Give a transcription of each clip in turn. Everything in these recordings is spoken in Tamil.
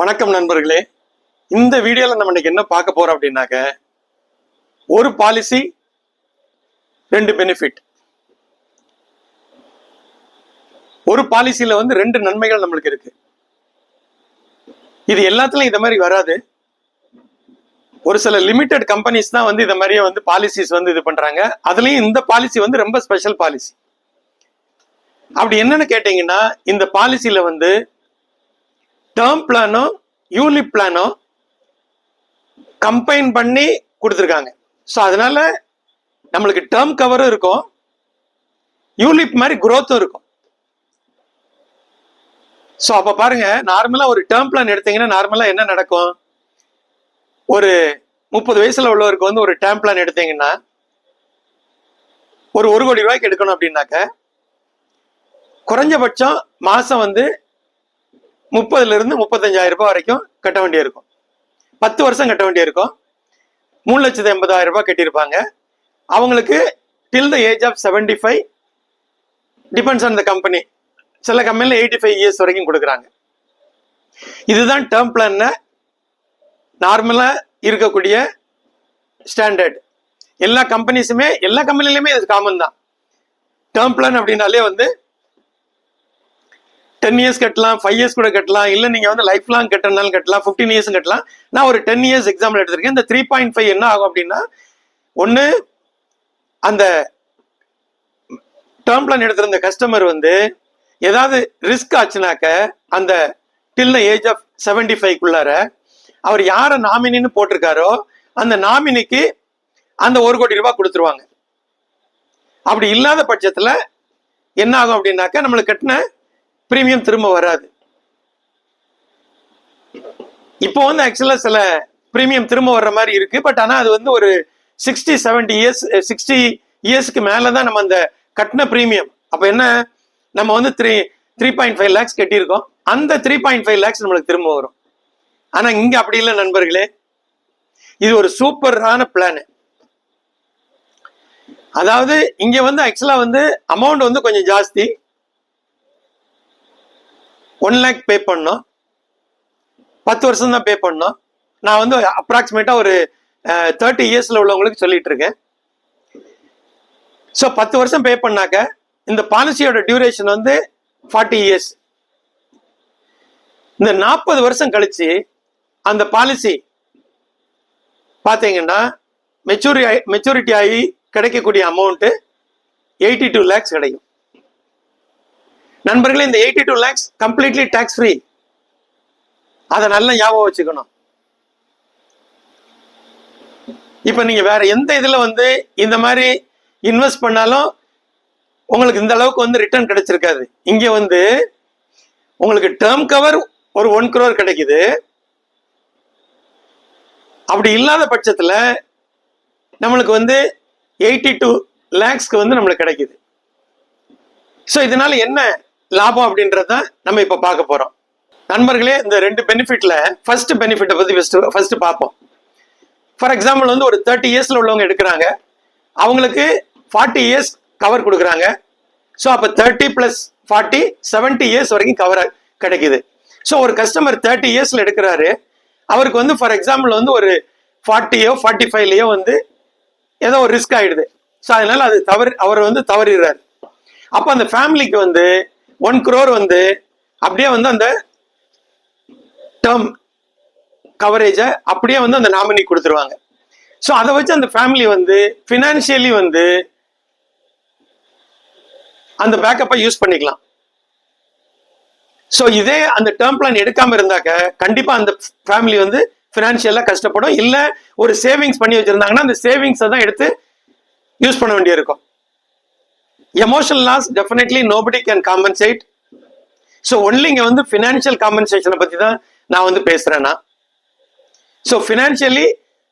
வணக்கம் நண்பர்களே. இந்த வீடியோவில் நம்ம இன்னைக்கு என்ன பார்க்க போகிறோம் அப்படின்னாக்க ஒரு பாலிசி ரெண்டு பெனிஃபிட் ஒரு பாலிசியில் வந்து ரெண்டு நன்மைகள் நம்மளுக்கு இருக்கு. இது எல்லாத்துலயும் இதை மாதிரி வராது. ஒரு சில லிமிடெட் கம்பெனிஸ் தான் வந்து இதை மாதிரியே வந்து பாலிசிஸ் வந்து இது பண்ணுறாங்க அதுலேயும் இந்த பாலிசி வந்து ரொம்ப ஸ்பெஷல் பாலிசி அப்படி என்னன்னு கேட்டிங்கன்னா இந்த பாலிசியில் வந்து டேர்ம் பிளானோ யூலிப் பிளானோ கம்பைன் பண்ணி கொடுத்துருக்காங்க. ஸோ அதனால நம்மளுக்கு டேர்ம் கவரும் இருக்கும். யூலிப் மாதிரி குரோத்தும் இருக்கும். ஸோ அப்போ பாருங்க நார்மலாக ஒரு டேர்ம் பிளான் எடுத்தீங்கன்னா நார்மலாக என்ன நடக்கும்? ஒரு முப்பது வயசுல உள்ளவருக்கு வந்து ஒரு டேர்ம் பிளான் எடுத்தீங்கன்னா ஒரு ஒரு கோடி ரூபாய்க்கு எடுக்கணும் அப்படின்னாக்க குறைஞ்சபட்சம் மாசம் வந்து முப்பதுல இருந்து முப்பத்தஞ்சாயிரம் ரூபாய் வரைக்கும் கட்ட வேண்டியிருக்கும். பத்து வருஷம் கட்ட வேண்டியிருக்கும். மூணு லட்சத்து எண்பதாயிரம் ரூபாய் கட்டியிருப்பாங்க. அவங்களுக்கு till the age of seventy five depends on the company சில கம்பெனியில் எயிட்டி ஃபைவ் இயர்ஸ் வரைக்கும் கொடுக்குறாங்க. இதுதான் டேர்ம் பிளான் நார்மலாக இருக்கக்கூடிய ஸ்டாண்டர்ட் எல்லா கம்பெனிஸுமே எல்லா கம்பெனிலையுமே இது காமன் தான். டேர்ம் பிளான் அப்படின்னாலே வந்து டென் இயர்ஸ் கட்டலாம் ஃபைவ் இயர்ஸ் கூட கட்டலாம் இல்லை நீங்கள் வந்து லைஃப் லாங் கட்டணும்னாலும் கட்டலாம் ஃபிஃப்டீன் இயர்ஸ் கட்டலாம். நான் ஒரு டென் இயர்ஸ் எக்ஸாம்பிள் எடுத்திருக்கேன். இந்த த்ரீ பாயிண்ட் ஃபைவ் என்ன ஆகும் அப்படின்னா ஒன்று அந்த டேர்ம் பிளான் எடுத்திருந்த கஸ்டமர் வந்து ஏதாவது ரிஸ்க் ஆச்சுனாக்க அந்த டில் ஏஜ் ஆஃப் செவன்டி ஃபைவ்க்குள்ளார அவர் யாரை நாமினின்னு போட்டிருக்காரோ அந்த நாமினிக்கு அந்த ஒரு கோடி ரூபாய் கொடுத்துருவாங்க. அப்படி இல்லாத பட்சத்தில் என்ன ஆகும் அப்படின்னாக்கா நம்மளுக்கு கட்டின பிரீமியம் திரும்ப வராது. இப்போ வந்து ஆக்சுவலா சில பிரீமியம் திரும்ப வர்ற மாதிரி இருக்கு. பட் ஆனா அது வந்து ஒரு சிக்ஸ்டி செவன்டி இயர்ஸ் சிக்ஸ்டி இயர்ஸ்க்கு மேலே தான் நம்ம அந்த கட்டின பிரீமியம் அப்போ என்ன? நம்ம வந்து three three point five lakhs கட்டியிருக்கோம். அந்த த்ரீ பாயிண்ட் ஃபைவ் லேக்ஸ் நம்மளுக்கு திரும்ப வரும். ஆனா இங்க அப்படி இல்லை நண்பர்களே. இது ஒரு சூப்பரான பிளான் அதாவது இங்க வந்து ஆக்சுவலா வந்து அமௌண்ட் வந்து கொஞ்சம் ஜாஸ்தி. ஒன் லேக் பே பண்ணோம். பத்து வருஷம் தான் பே பண்ணோம். நான் வந்து அப்ராக்சிமேட்டாக ஒரு தேர்ட்டி இயர்ஸில் உள்ளவங்களுக்கு சொல்லிட்டு இருக்கேன். ஸோ பத்து வருஷம் பே பண்ணாக்க இந்த பாலிசியோட டியூரேஷன் வந்து ஃபார்ட்டி இயர்ஸ் இந்த நாற்பது வருஷம் கழிச்சு அந்த பாலிசி பார்த்தீங்கன்னா மெச்சூரி மெச்சூரிட்டி ஆகி கிடைக்கக்கூடிய அமௌண்ட்டு எயிட்டி டூ லேக்ஸ் கிடைக்கும். நண்பர்களே இந்த eighty two lakhs completely tax free அதை நல்லா ஞாபகம் வச்சுக்கணும். இப்போ நீங்கள் வேற எந்த இதில் வந்து இந்த மாதிரி இன்வெஸ்ட் பண்ணாலும் உங்களுக்கு இந்த அளவுக்கு வந்து ரிட்டர்ன் கிடைச்சிருக்காது. இங்கே வந்து உங்களுக்கு டேர்ம் கவர் ஒரு ஒன் க்ரோர் கிடைக்குது. அப்படி இல்லாத பட்சத்தில் நம்மளுக்கு வந்து எயிட்டி டூ லேக்ஸ்க்கு வந்து நம்மளுக்கு கிடைக்குது. ஸோ இதனால என்ன லாபம் அப்படின்றத நம்ம இப்போ பார்க்க போறோம். நண்பர்களே இந்த ரெண்டு பெனிஃபிட்ல ஃபர்ஸ்ட் பெனிஃபிட்டை பத்தி ஃபர்ஸ்ட் ஃபர்ஸ்ட் பார்ப்போம். ஃபார் எக்ஸாம்பிள் வந்து ஒரு தேர்ட்டி இயர்ஸ்ல உள்ளவங்க எடுக்கிறாங்க. அவங்களுக்கு ஃபார்ட்டி இயர்ஸ் கவர் கொடுக்குறாங்க. ஸோ அப்போ thirty plus forty seventy years வரைக்கும் கவர் கிடைக்குது. ஸோ ஒரு கஸ்டமர் தேர்ட்டி இயர்ஸ்ல எடுக்கிறாரு. அவருக்கு வந்து ஃபார் எக்ஸாம்பிள் வந்து ஒரு ஃபார்ட்டியோ ஃபார்ட்டி ஃபைவ்லையோ வந்து ஏதோ ஒரு ரிஸ்க் ஆயிடுது. ஸோ அதனால அது தவறு அவர் வந்து தவறிடுறாரு. அப்போ அந்த ஃபேமிலிக்கு வந்து ஒன் குரோர் வந்து அப்படியே வந்து அந்த டேர்ம் கவரேஜை அப்படியே வந்து அந்த நாமினி கொடுத்துருவாங்க. ஸோ அதை வச்சு அந்த ஃபேமிலி வந்து ஃபினான்ஷியலி வந்து அந்த பேக்கப்பை யூஸ் பண்ணிக்கலாம். ஸோ இதே அந்த டேர்ம் பிளான் எடுக்காமல் இருந்தாக்க கண்டிப்பாக அந்த ஃபேமிலி வந்து ஃபினான்ஷியலாக கஷ்டப்படும். இல்லை ஒரு சேவிங்ஸ் பண்ணி வச்சிருந்தாங்கன்னா அந்த சேவிங்ஸை தான் எடுத்து யூஸ் பண்ண வேண்டியிருக்கும். Emotional loss definitely nobody can compensate so only இங்கே வந்து ஃபினான்ஷியல் காம்பன்சேஷனை பற்றி தான் நான் வந்து பேசுகிறேன்னா so financially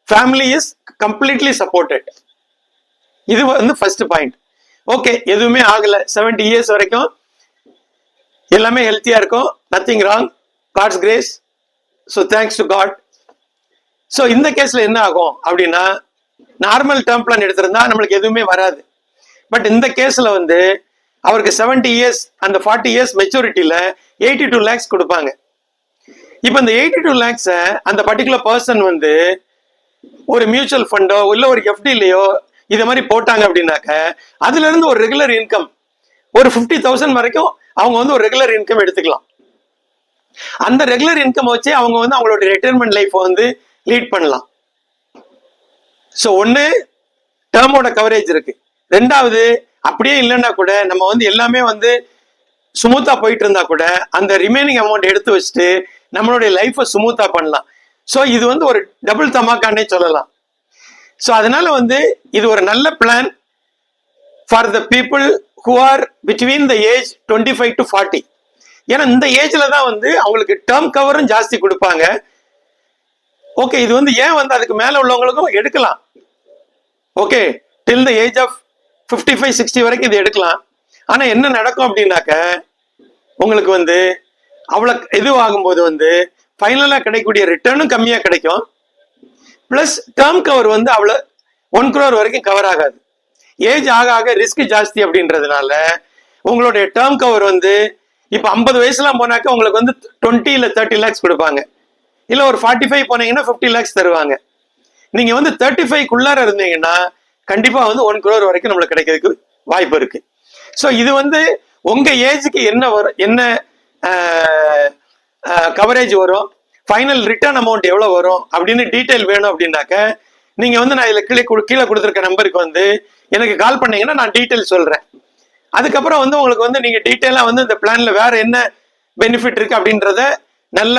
family is completely supported இது வந்து ஃபர்ஸ்ட் பாயிண்ட் ஓகே எதுவுமே ஆகலை. செவன்டி இயர்ஸ் வரைக்கும் எல்லாமே ஹெல்த்தியாக இருக்கும். Nothing wrong God's grace so thanks to God so இந்த கேஸில் என்ன ஆகும் அப்படின்னா நார்மல் டேர்ம் பிளான் எடுத்திருந்தா நம்மளுக்கு எதுவுமே வராது. பட் இந்த கேஸ்ல வந்து அவருக்கு செவன்டி இயர்ஸ் அந்த ஃபார்ட்டி இயர்ஸ் மெச்சூரிட்டியில எயிட்டி டூ லேக்ஸ் கொடுப்பாங்க. இப்போ இந்த எயிட்டி டூ லேக்ஸை அந்த பர்டிகுலர் பர்சன் வந்து ஒரு மியூச்சுவல் ஃபண்டோ இல்ல ஒரு எஃப்டிலையோ இதை மாதிரி போட்டாங்க அப்படின்னாக்க அதுல இருந்து ஒரு ரெகுலர் இன்கம் ஒரு ஃபிஃப்டி தௌசண்ட் வரைக்கும் அவங்க வந்து ஒரு ரெகுலர் இன்கம் எடுத்துக்கலாம். அந்த ரெகுலர் இன்கம் வச்சு அவங்க வந்து அவங்களோட ரிட்டைர்மெண்ட் லைஃப் வந்து லீட் பண்ணலாம். ஸோ ஒன்று டேர்மோட கவரேஜ் இருக்கு. ரெண்டாவது அப்படியே இல்லைன்னா கூட நம்ம வந்து எல்லாமே வந்து சுமூத்தா போயிட்டு இருந்தா கூட அந்த ரிமைனிங் அமௌண்ட் எடுத்து வச்சுட்டு நம்மளுடைய லைஃப்பை சுமூத்தா பண்ணலாம். ஸோ இது வந்து ஒரு டபுள் தமாக்கானே சொல்லலாம். ஸோ அதனால வந்து இது ஒரு நல்ல plan for the people who are between the age twenty five to forty ஏன்னா இந்த ஏஜில் தான் வந்து அவங்களுக்கு டேர்ம் கவரும் ஜாஸ்தி கொடுப்பாங்க. ஓகே இது வந்து ஏன் வந்து அதுக்கு மேலே உள்ளவங்களுக்கும் எடுக்கலாம். Okay till the age of fifty five sixty வரைக்கும் இது எடுக்கலாம். ஆனா என்ன நடக்கும் அப்படின்னாக்க உங்களுக்கு வந்து அவ்வளோ இதுவாகும்போது வந்து ஃபைனலாக கிடைக்கக்கூடிய ரிட்டர்னும் கம்மியாக கிடைக்கும். ப்ளஸ் டேர்ம் கவர் வந்து அவ்வளோ ஒன் க்ரோர் வரைக்கும் கவர் ஆகாது. ஏஜ் ஆக ஆக ரிஸ்க் ஜாஸ்தி அப்படின்றதுனால உங்களுடைய டேர்ம் கவர் வந்து இப்போ ஐம்பது வயசுலாம் போனாக்க உங்களுக்கு வந்து டுவெண்ட்டி இல்லை தேர்ட்டி லேக்ஸ் கொடுப்பாங்க. இல்லை ஒரு ஃபார்ட்டி ஃபைவ் போனீங்கன்னா ஃபிஃப்டி லேக்ஸ் தருவாங்க. நீங்கள் வந்து தேர்ட்டி ஃபைவ்க்குள்ளார இருந்தீங்கன்னா கண்டிப்பாக வந்து ஒன் குரோர் வரைக்கும் நம்மளுக்கு கிடைக்கிறதுக்கு வாய்ப்பு இருக்கு. ஸோ இது வந்து உங்கள் ஏஜுக்கு என்ன வரும் என்ன கவரேஜ் வரும்? ஃபைனல் ரிட்டர்ன் அமௌண்ட் எவ்வளோ வரும்? அப்படின்னு டீட்டெயில் வேணும் அப்படின்னாக்க நீங்கள் வந்து நான் இதில் கீழே கொடு- கீழே கொடுத்துருக்க நம்பருக்கு வந்து எனக்கு கால் பண்ணீங்கன்னா நான் டீட்டெயில் சொல்கிறேன் அதுக்கப்புறம் வந்து உங்களுக்கு வந்து நீங்கள் டீட்டெயிலாக வந்து இந்த பிளானில் வேற என்ன பெனிஃபிட் இருக்கு அப்படின்றத நல்ல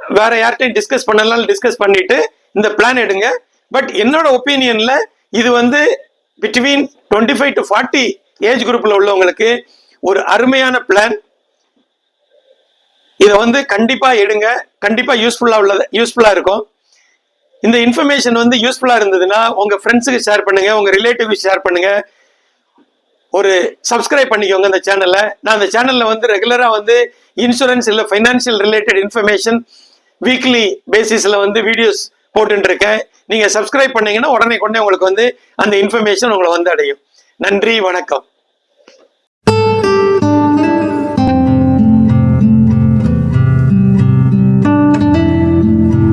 வேற யார்கிட்டையும் டிஸ்கஸ் பண்ணலாம் டிஸ்கஸ் பண்ணிட்டு இந்த பிளான் எடுங்க. பட் என்னோட ஒப்பீனியன்ல இது வந்து between twenty five to forty age குரூப்ல உள்ளவங்களுக்கு ஒரு அருமையான பிளான் இதை வந்து கண்டிப்பா எடுங்க. கண்டிப்பா யூஸ்ஃபுல்லா உள்ளது யூஸ்ஃபுல்லா இருக்கும். இந்த இன்ஃபர்மேஷன் வந்து யூஸ்ஃபுல்லா இருந்ததுன்னா உங்க ஃப்ரெண்ட்ஸுக்கு ஷேர் பண்ணுங்க உங்க ரிலேட்டிவ்க்கு ஷேர் பண்ணுங்க. ஒரு சப்ஸ்கிரைப் பண்ணிக்கோங்க இந்த சேனல்ல நான் அந்த சேனல்ல வந்து ரெகுலரா வந்து இன்சூரன்ஸ் இல்லை ஃபைனான்சியல் ரிலேட்டட் இன்ஃபர்மேஷன் வீக்லி பேசிஸ்ல வந்து வீடியோஸ் போட்டுட்டு இருக்கேன் நீங்க சப்ஸ்கிரைப் பண்ணீங்கன்னா உடனே கொண்டே உங்களுக்கு வந்து அந்த இன்ஃபர்மேஷன் உங்களை வந்து அடையும். நன்றி வணக்கம்.